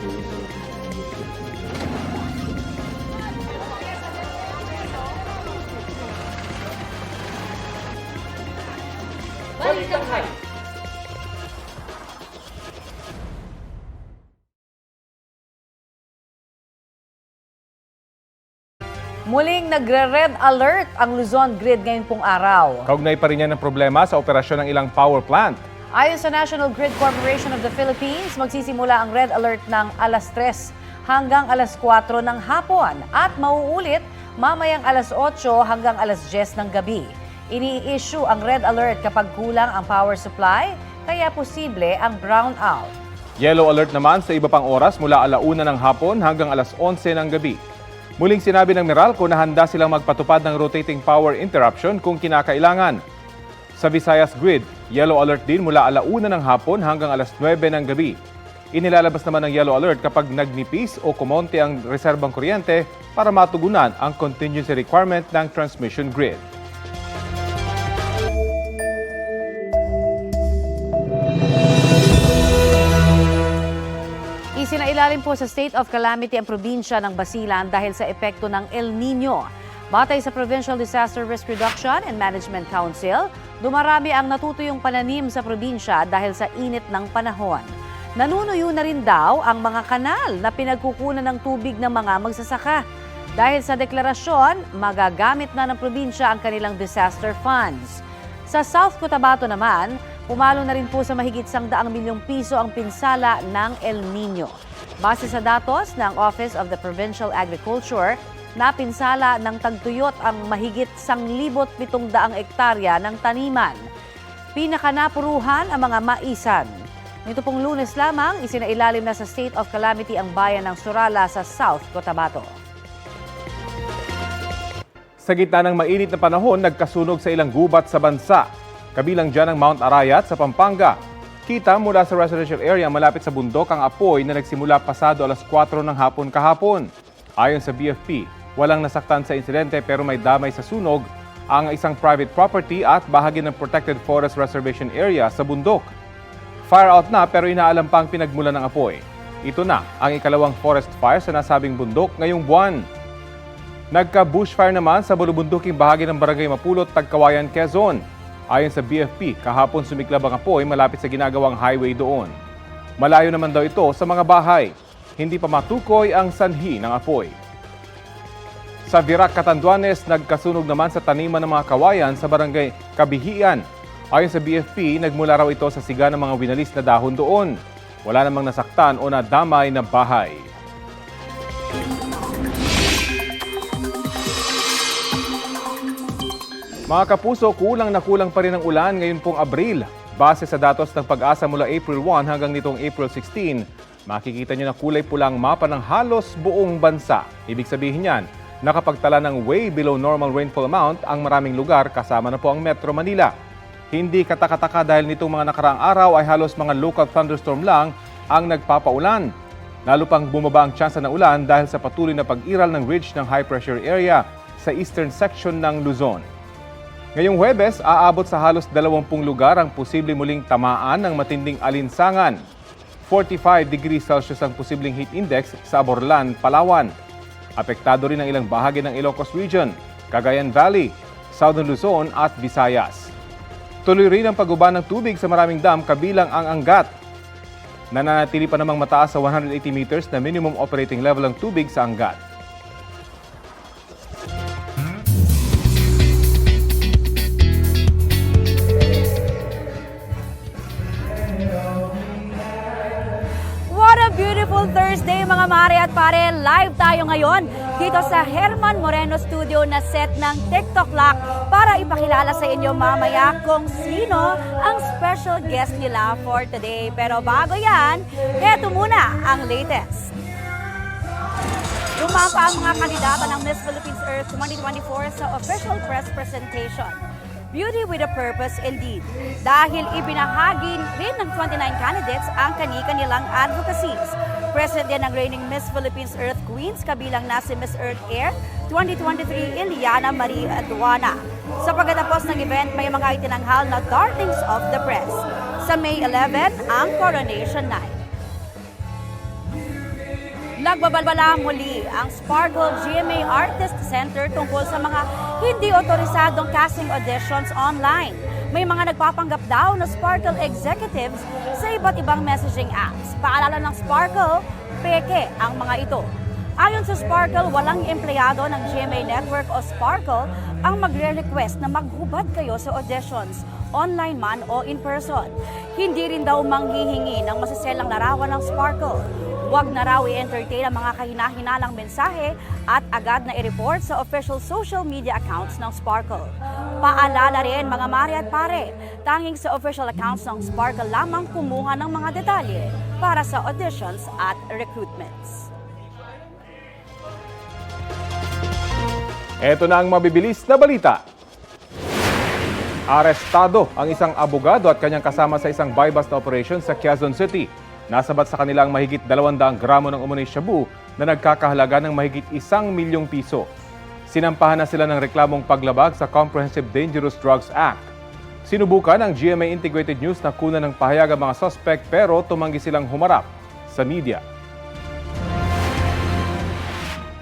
Muling nagre-red alert ang Luzon Grid ngayon pong araw. Kaugnay pa rin yan ng problema sa operasyon ng ilang power plant. Ayon sa National Grid Corporation of the Philippines, magsisimula ang red alert ng alas 3 hanggang alas 4 ng hapon at mauulit mamayang alas 8 hanggang alas 10 ng gabi. Ini-issue ang red alert kapag kulang ang power supply, kaya posible ang brownout. Yellow alert naman sa iba pang oras mula alauna ng hapon hanggang alas 11 ng gabi. Muling sinabi ng Meralco na handa silang magpatupad ng rotating power interruption kung kinakailangan. Sa Visayas Grid, yellow alert din mula alauna ng hapon hanggang alas 9 ng gabi. Inilalabas naman ng yellow alert kapag nagnipis o kumonti ang reserbang kuryente para matugunan ang contingency requirement ng transmission grid. Isinailalim po sa state of calamity ang probinsya ng Basilan dahil sa epekto ng El Nino. Batay sa Provincial Disaster Risk Reduction and Management Council, dumarami ang natutuyong pananim sa probinsya dahil sa init ng panahon. Nanunuyo na rin daw ang mga kanal na pinagkukunan ng tubig ng mga magsasaka. Dahil sa deklarasyon, magagamit na ng probinsya ang kanilang disaster funds. Sa South Cotabato naman, pumalo na rin po sa mahigit sang daang milyong piso ang pinsala ng El Nino. Base sa datos ng Office of the Provincial Agriculture, napinsala ng tagtuyot ang mahigit sang libot pitong daang ektarya ng taniman. Pinakanapuruhan ang mga maisan. Nito pong lunes lamang, isinailalim na sa state of calamity ang bayan ng Surala sa South Cotabato. Sa gitna ng mainit na panahon, nagkasunog sa ilang gubat sa bansa. Kabilang dyan ang Mount Arayat sa Pampanga. Kita mula sa residential area malapit sa bundok ang apoy na nagsimula pasado alas 4 ng hapon kahapon. Ayon sa BFP, walang nasaktan sa insidente pero may damay sa sunog ang isang private property at bahagi ng Protected Forest Reservation Area sa bundok. Fire out na pero inaalam pa ang pinagmulan ng apoy. Ito na ang ikalawang forest fire sa nasabing bundok ngayong buwan. Nagka-bushfire naman sa bulubunduking bahagi ng Barangay Mapulot, Tagkawayan, Quezon. Ayon sa BFP, kahapon sumiklab ang apoy malapit sa ginagawang highway doon. Malayo naman daw ito sa mga bahay. Hindi pa matukoy ang sanhi ng apoy. Sa Virac, Catanduanes, nagkasunog naman sa taniman ng mga kawayan sa barangay Kabihian. Ayon sa BFP, nagmula raw ito sa siga ng mga winalis na dahon doon. Wala namang nasaktan o nadamay na bahay. Mga kapuso, kulang na kulang pa rin ang ulan ngayon pong Abril. Base sa datos ng pag-asa mula April 1 hanggang nitong April 16, makikita nyo na kulay pulang mapa ng halos buong bansa. Ibig sabihin yan, nakapagtala ng way below normal rainfall amount ang maraming lugar kasama na po ang Metro Manila. Hindi katakataka dahil nitong mga nakaraang araw ay halos mga local thunderstorm lang ang nagpapaulan. Lalo pang bumaba ang tsansa ng ulan dahil sa patuloy na pag-iral ng ridge ng high pressure area sa eastern section ng Luzon. Ngayong Huwebes, aabot sa halos 20 lugar ang posibleng muling tamaan ng matinding alinsangan. 45 degrees Celsius ang posibleng heat index sa Aborlan, Palawan. Apektado rin ang ilang bahagi ng Ilocos Region, Cagayan Valley, Southern Luzon at Visayas. Tuloy rin ang paguba ng tubig sa maraming dam kabilang ang Angat. Nananatili pa namang mataas sa 180 meters na minimum operating level ang tubig sa Angat. Mga mare at pare! Live tayo ngayon dito sa Herman Moreno Studio na set ng TikTok Lock para ipakilala sa inyo mamaya kung sino ang special guest nila for today. Pero bago yan, eto muna ang latest. Lumapa ang mga kandidata ng Miss Philippines Earth 2024 sa official press presentation. Beauty with a purpose indeed. Dahil ibinahagi rin ng 29 candidates ang kani-kanilang advocacies. Present din ang reigning Miss Philippines Earth Queens kabilang na si Miss Earth Air 2023 Iliana Marie Aduana. Sa pagkatapos ng event, may mga itinanghal na darlings of the press. Sa May 11, ang coronation night. Nagbabalbala muli ang Sparkle GMA Artist Center tungkol sa mga hindi otorisadong casting auditions online. May mga nagpapanggap daw na Sparkle executives sa iba't ibang messaging apps. Paalala ng Sparkle, peke ang mga ito. Ayon sa Sparkle, walang empleyado ng GMA Network o Sparkle ang magre-request na maghubad kayo sa auditions, online man o in person. Hindi rin daw manghihingi ng masiselang larawan ng Sparkle. Huwag na raw i-entertain ang mga kahina-hinalang mensahe at agad na i-report sa official social media accounts ng Sparkle. Paalala rin mga mari at pare, tanging sa official accounts ng Sparkle lamang kumuha ng mga detalye para sa auditions at recruitments. Ito na ang mabibilis na balita. Arestado ang isang abogado at kanyang kasama sa isang buy-bust operation sa Quezon City. Nasabat sa kanilang mahigit 200 gramo ng umunay shabu na nagkakahalaga ng mahigit isang milyong piso. Sinampahan na sila ng reklamong paglabag sa Comprehensive Dangerous Drugs Act. Sinubukan ng GMA Integrated News na kunan ng pahayag ang mga suspect pero tumanggi silang humarap sa media.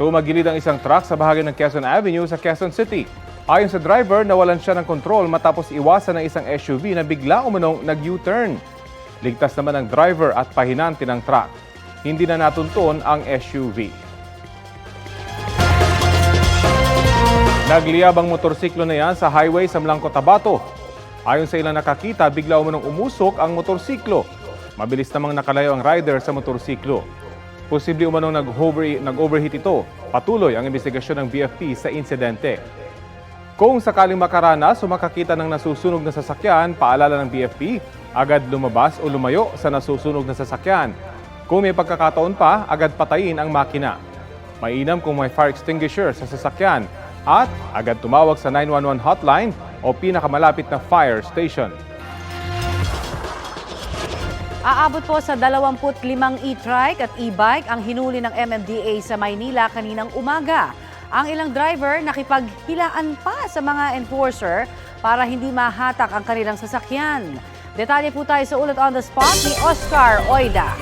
Tumagilid ang isang truck sa bahagi ng Quezon Avenue sa Quezon City. Ayon sa driver, nawalan siya ng kontrol matapos iwasan ng isang SUV na bigla umunong nag-U-turn. Ligtas naman ang driver at pahinante ng truck. Hindi na natunton ang SUV. Nagliyab ang motorsiklo na yan sa highway sa Mlangco, Tabato. Ayon sa ilang nakakita, bigla umunong umusok ang motorsiklo. Mabilis namang nakalayo ang rider sa motorsiklo. Posible umanong nag-over- nag-overheat ito. Patuloy ang investigasyon ng BFP sa insidente. Kung sakaling makaranas o makakita ng nasusunog na sasakyan, paalala ng BFP, agad lumabas o lumayo sa nasusunog na sasakyan. Kung may pagkakataon pa, agad patayin ang makina. Mainam kung may fire extinguisher sa sasakyan at agad tumawag sa 911 hotline o pinakamalapit na fire station. Aabot po sa 25 e-trike at e-bike ang hinuli ng MMDA sa Maynila kaninang umaga. Ang ilang driver nakipaghilaan pa sa mga enforcer para hindi mahatak ang kanilang sasakyan. Detalye po tayo sa ulat on the spot ni Oscar Oida.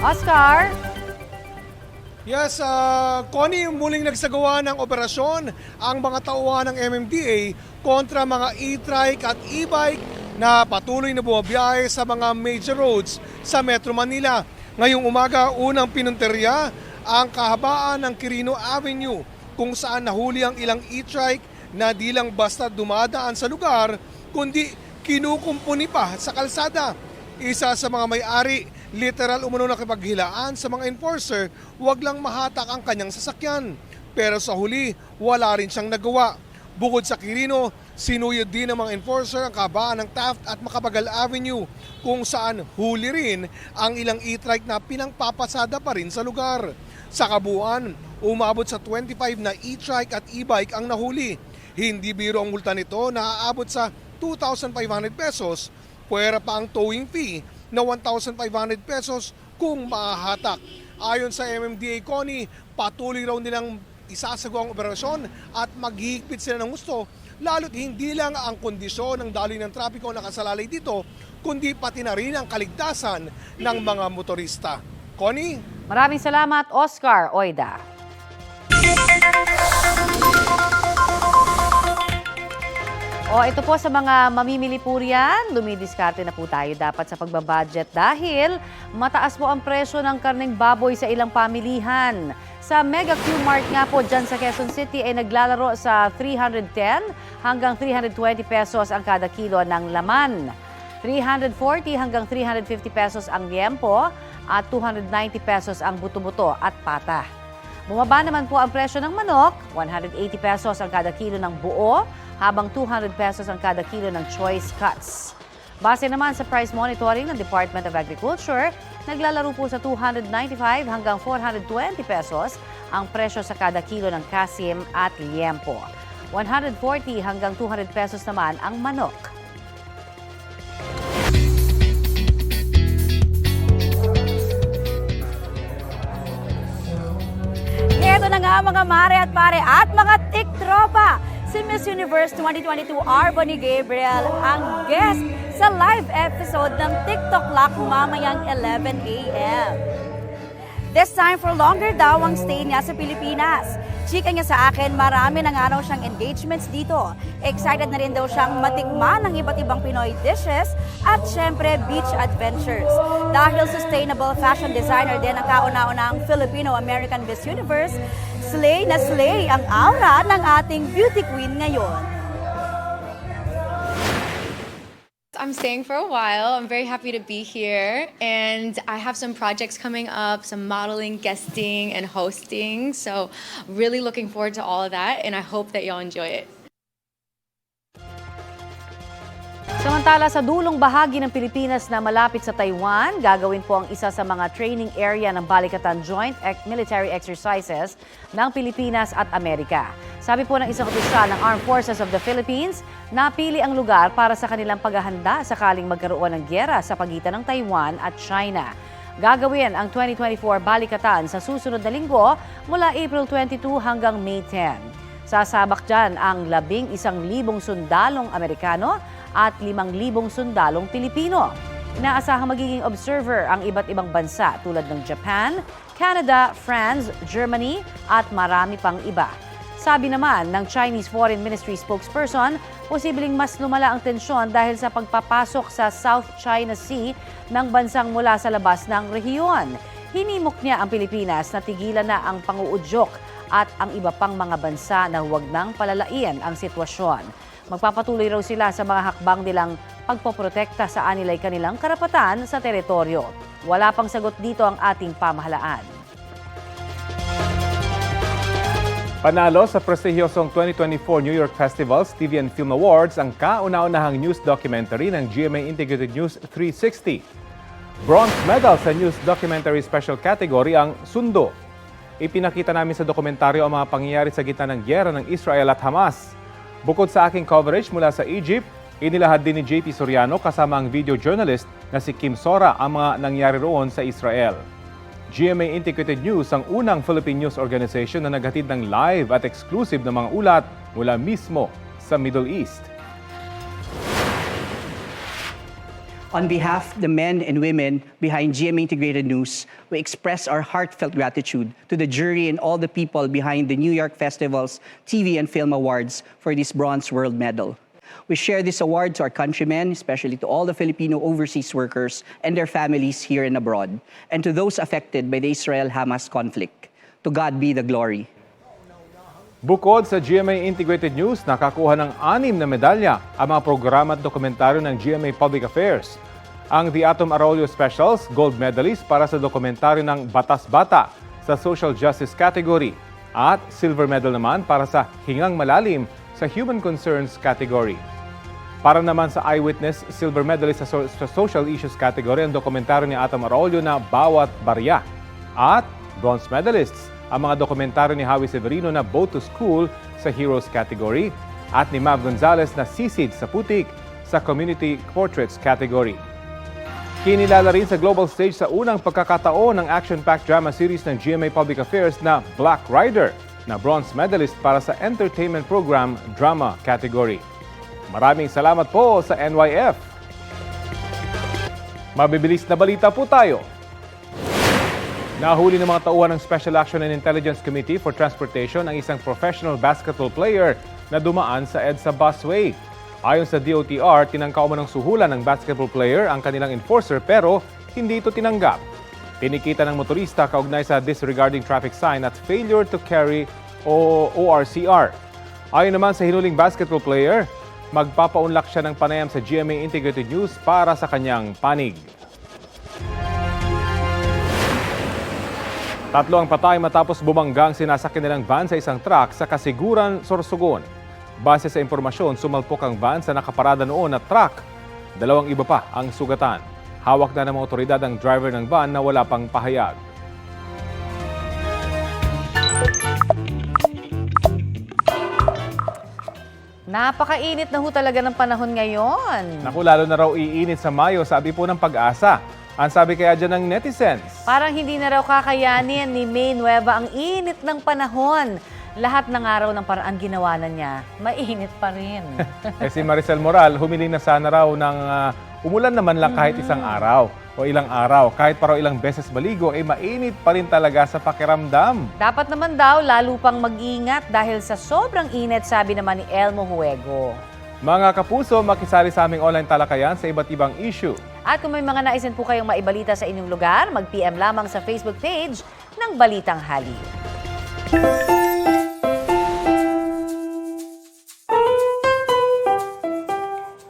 Oscar? Yes, uh, Connie, muling nagsagawa ng operasyon ang mga tauhan ng MMDA kontra mga e-trike at e-bike na patuloy na bumabiyahe sa mga major roads sa Metro Manila. Ngayong umaga, unang pinunterya ang kahabaan ng Quirino Avenue kung saan nahuli ang ilang e-trike na di lang basta dumadaan sa lugar, kundi kinukumpuni pa sa kalsada. Isa sa mga may-ari, literal umano nakipaghilaan sa mga enforcer, wag lang mahatak ang kanyang sasakyan. Pero sa huli, wala rin siyang nagawa. Bukod sa Quirino, sinuyod din ng mga enforcer ang kabaan ng Taft at Makabagal Avenue kung saan huli rin ang ilang e-trike na pinangpapasada pa rin sa lugar. Sa kabuuan, umabot sa 25 na e-trike at e-bike ang nahuli. Hindi biro ang multa nito na aabot sa 2,500 pesos, puwera pa ang towing fee na 1,500 pesos kung mahahatak. Ayon sa MMDA Connie, patuloy raw nilang isasagawa ang operasyon at maghihigpit sila ng gusto lalo't hindi lang ang kondisyon ng daloy ng trapiko nakasalalay dito, kundi pati na rin ang kaligtasan ng mga motorista. Connie? Maraming salamat, Oscar Oida. O ito po sa mga mamimili po riyan, lumidiskarte na po tayo dapat sa pagbabudget dahil mataas po ang presyo ng karneng baboy sa ilang pamilihan. Sa Mega Q-Mart nga po dyan sa Quezon City ay naglalaro sa 310 hanggang 320 pesos ang kada kilo ng laman. 340 hanggang 350 pesos ang liempo at 290 pesos ang buto-buto at pata. Bumaba naman po ang presyo ng manok, 180 pesos ang kada kilo ng buo, habang 200 pesos ang kada kilo ng choice cuts. Base naman sa price monitoring ng Department of Agriculture, naglalaro po sa 295 hanggang 420 pesos ang presyo sa kada kilo ng kasim at liempo. 140 hanggang 200 pesos naman ang manok. Ito na nga mga mare at pare at mga tiktropa. Si Miss Universe 2022 Arbony Gabriel ang guest sa live episode ng TikTok Lock mamayang 11 a.m. This time for longer daw ang stay niya sa Pilipinas. Chika niya sa akin, marami na nga raw siyang engagements dito. Excited na rin daw siyang matikman ng iba't ibang Pinoy dishes at syempre beach adventures. Dahil sustainable fashion designer din ang kauna-unang Filipino-American Miss Universe, slay na slay ang aura ng ating beauty queen ngayon. I'm staying for a while. I'm very happy to be here. And I have some projects coming up, some modeling, guesting, and hosting. So, really looking forward to all of that. And I hope that y'all enjoy it. Samantala sa dulong bahagi ng Pilipinas na malapit sa Taiwan, gagawin po ang isa sa mga training area ng Balikatan Joint Military Exercises ng Pilipinas at Amerika. Sabi po ng isang opisyal ng Armed Forces of the Philippines, napili ang lugar para sa kanilang paghahanda sakaling magkaroon ng gyera sa pagitan ng Taiwan at China. Gagawin ang 2024 Balikatan sa susunod na linggo mula April 22 hanggang May 10. Sasabak dyan ang labing isang libong sundalong Amerikano at limang libong sundalong Pilipino. Inaasahang magiging observer ang iba't ibang bansa tulad ng Japan, Canada, France, Germany at marami pang iba. Sabi naman ng Chinese Foreign Ministry spokesperson, posibleng mas lumala ang tensyon dahil sa pagpapasok sa South China Sea ng bansang mula sa labas ng rehiyon. Hinimok niya ang Pilipinas na tigilan na ang panguudyok at ang iba pang mga bansa na huwag nang palalain ang sitwasyon. Magpapatuloy raw sila sa mga hakbang nilang pagpoprotekta sa anilay kanilang karapatan sa teritoryo. Wala pang sagot dito ang ating pamahalaan. Panalo sa prestigyosong 2024 New York Festival's TV and Film Awards ang kauna-unahang news documentary ng GMA Integrated News 360. Bronze medal sa News Documentary Special Category ang Sundo. Ipinakita namin sa dokumentaryo ang mga pangyayari sa gitna ng gyera ng Israel at Hamas. Bukod sa aking coverage mula sa Egypt, inilahad din ni JP Soriano kasama ang video journalist na si Kim Sora ang mga nangyari roon sa Israel. GMA Integrated News ang unang Philippine news organization na naghatid ng live at exclusive na mga ulat mula mismo sa Middle East. On behalf of the men and women behind GMA Integrated News, we express our heartfelt gratitude to the jury and all the people behind the New York Festival's TV and Film Awards for this Bronze World Medal. We share this award to our countrymen, especially to all the Filipino overseas workers and their families here and abroad, and to those affected by the Israel-Hamas conflict. To God be the glory. Bukod sa GMA Integrated News, nakakuha ng anim na medalya ang mga programa at dokumentaryo ng GMA Public Affairs. Ang The Atom Arroyo Specials, gold medalist para sa dokumentaryo ng Batas Bata sa Social Justice category at silver medal naman para sa Hingang Malalim sa Human Concerns category. Para naman sa Eyewitness Silver Medalist sa, so- sa Social Issues category ang dokumentaryo ni Atom Arroyo na Bawat Barya. At Bronze Medalists ang mga dokumentaryo ni Javi Severino na Boat to School sa Heroes category at ni Mav Gonzalez na Sisid sa Putik sa Community Portraits category. Kinilala rin sa global stage sa unang pagkakataon ng action-packed drama series ng GMA Public Affairs na Black Rider na bronze medalist para sa entertainment program drama category. Maraming salamat po sa NYF. Mabibilis na balita po tayo. Nahuli ng mga tauhan ng Special Action and Intelligence Committee for Transportation ang isang professional basketball player na dumaan sa EDSA busway. Ayon sa DOTR, tinangka ng suhulan ng basketball player ang kanilang enforcer pero hindi ito tinanggap. Tinikita ng motorista kaugnay sa disregarding traffic sign at failure to carry o ORCR. Ayon naman sa hinuling basketball player, magpapaunlak siya ng panayam sa GMA Integrated News para sa kanyang panig. Tatlo ang patay matapos bumanggang sinasakyan nilang van sa isang truck sa Kasiguran, Sorsogon. Base sa impormasyon, sumalpok ang van sa nakaparada noon na truck. Dalawang iba pa ang sugatan. Hawak na ng mga otoridad ang driver ng van na wala pang pahayag. Napakainit na ho talaga ng panahon ngayon. Naku, lalo na raw iinit sa Mayo, sabi po ng pag-asa. Ang sabi kaya dyan ng netizens. Parang hindi na raw kakayanin ni May Nueva ang init ng panahon. Lahat ng araw ng paraan ginawa na niya, mainit pa rin. eh si Maricel Moral, humiling na sana raw ng ah, umulan naman lang kahit isang araw. o ilang araw. Kahit pa raw ilang beses maligo, eh mainit pa rin talaga sa pakiramdam. Dapat naman daw lalo pang mag-ingat dahil sa sobrang init, sabi naman ni Elmo Huego. Mga kapuso, makisali sa aming online talakayan sa iba't ibang issue. At kung may mga naisin po kayong maibalita sa inyong lugar, mag-PM lamang sa Facebook page ng Balitang Hali.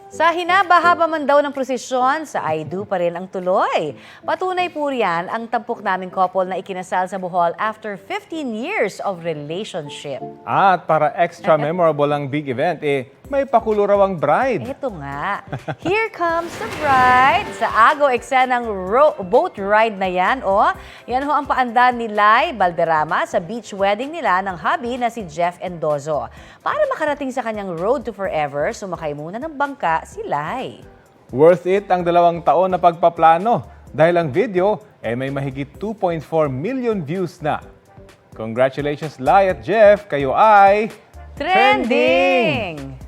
Sa hinabahaba man daw ng prosesyon, sa I do pa rin ang tuloy. Patunay po riyan ang tampok naming couple na ikinasal sa Bohol after 15 years of relationship. At para extra memorable ang big event, eh may pakulo raw ang bride. Ito nga. Here comes the bride. Sa Ago eksenang ro- boat ride na yan, oh. Yan ho ang paandan ni Lai Balderrama sa beach wedding nila ng hubby na si Jeff Endozo. Para makarating sa kanyang road to forever, sumakay muna ng bangka si Lai. Worth it ang dalawang taon na pagpaplano dahil ang video eh may mahigit 2.4 million views na. Congratulations Lai at Jeff, kayo ay Trending!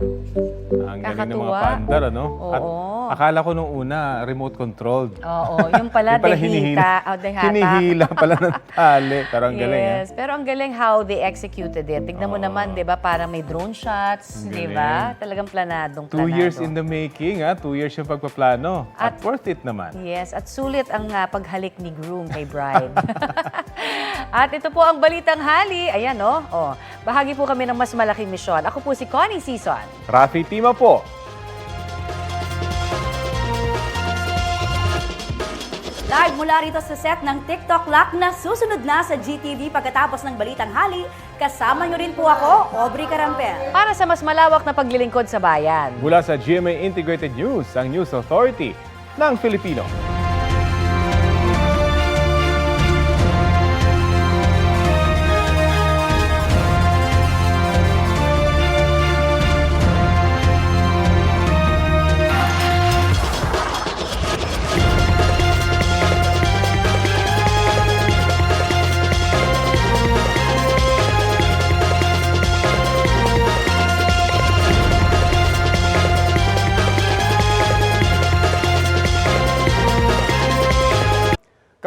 Thank you. Ang galing ng mga Kakatuwa. pandar, ano? At Oo. akala ko nung una, remote controlled. Oo, yung pala, Yung pala dehita. hinihila. Oh, dehata. Hinihila pala ng tali. Pero ang galing, ah. yes, pero ang galing how they executed it. Tignan mo naman, 'di ba, parang may drone shots, Ang 'di ba? Talagang planadong planado. Two years in the making, ha? Two years yung pagpaplano. At, At- worth it naman. Yes, at sulit ang ah, paghalik ni groom kay bride. at ito po ang Balitang Hali. Ayan, oh. oh. Bahagi po kami ng mas malaking misyon. Ako po si Connie Season. Rafi Tima po. Live mula rito sa set ng TikTok Lock na susunod na sa GTV pagkatapos ng Balitang Hali. Kasama niyo rin po ako, Aubrey Carampel. Para sa mas malawak na paglilingkod sa bayan. Mula sa GMA Integrated News, ang News Authority ng Filipino.